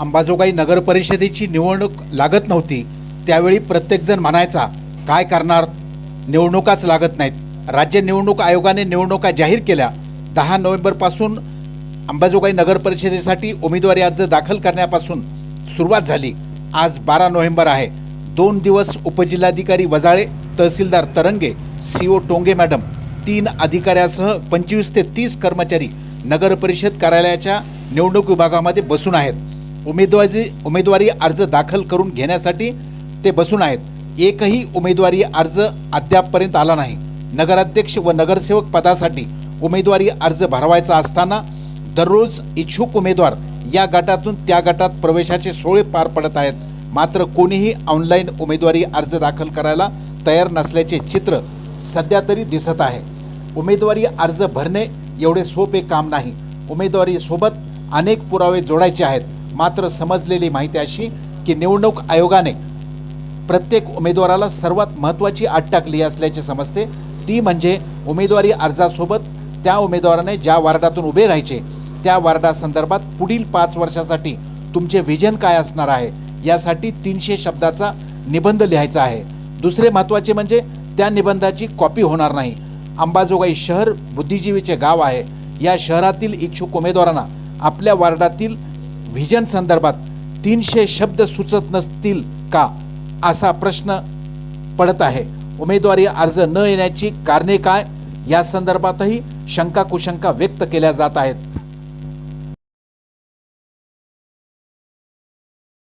अंबाजोगाई नगर परिषदेची निवडणूक लागत नव्हती त्यावेळी प्रत्येकजण म्हणायचा काय करणार? निवडणुकाच लागत नाहीत. राज्य निवडणूक आयोगाने निवडणुका जाहीर केल्या. दहा नोव्हेंबरपासून अंबाजोगाई नगर परिषदेसाठी उमेदवारी अर्ज दाखल करण्यापासून सुरुवात झाली. आज बारा नोव्हेंबर आहे. दोन दिवस उपजिल्हाधिकारी वजाळे तहसीलदार तरंगे सी ओ टोंगे मॅडम तीन अधिकाऱ्यासह पंचवीस ते तीस कर्मचारी नगर परिषद कार्यालयाच्या निवडणूक विभागामध्ये बसून आहेत. उमेदवारी उमेदवारी अर्ज दाखल करून घेण्यासाठी ते बसून आहेत. एकही उमेदवारी अर्ज अद्यापपर्यंत आला नाही. नगराध्यक्ष व नगरसेवक पदासाठी उमेदवारी अर्ज भरवायचा असताना दररोज इच्छुक उमेदवार या गटातून त्या गटात प्रवेशाचे सोळे पार पडत आहेत. मात्र कोणीही ऑनलाईन उमेदवारी अर्ज दाखल करायला तयार नसल्याचे चित्र सध्या तरी दिसत आहे. उमेदवारी अर्ज भरणे एवढे सोपे काम नाही. उमेदवारीसोबत अनेक पुरावे जोडायचे आहेत. मात्र समजलेली माहिती अशी की निवडणूक आयोगाने प्रत्येक उमेदवाराला सर्वात महत्त्वाची अट टाकली असल्याचे समजते. ती म्हणजे उमेदवारी अर्जासोबत त्या उमेदवाराने ज्या वार्डातून उभे राहायचे त्या वार्डासंदर्भात पुढील पाच वर्षासाठी तुमचे व्हिजन काय असणार आहे? यासाठी तीनशे शब्दाचा निबंध लिहायचा आहे. दुसरे महत्त्वाचे म्हणजे त्या निबंधाची कॉपी होणार नाही. अंबाजोगाई शहर बुद्धिजीवीचे गाव आहे. या शहरातील इच्छुक उमेदवारांना आपल्या वार्डातील व्हिजन संदर्भात तीनशे शब्द सुचत नसतील का असा प्रश्न पडत आहे. उमेदवारी अर्ज न येण्याची कारणे काय? या संदर्भातही शंका कुशंका व्यक्त केल्या जात आहेत.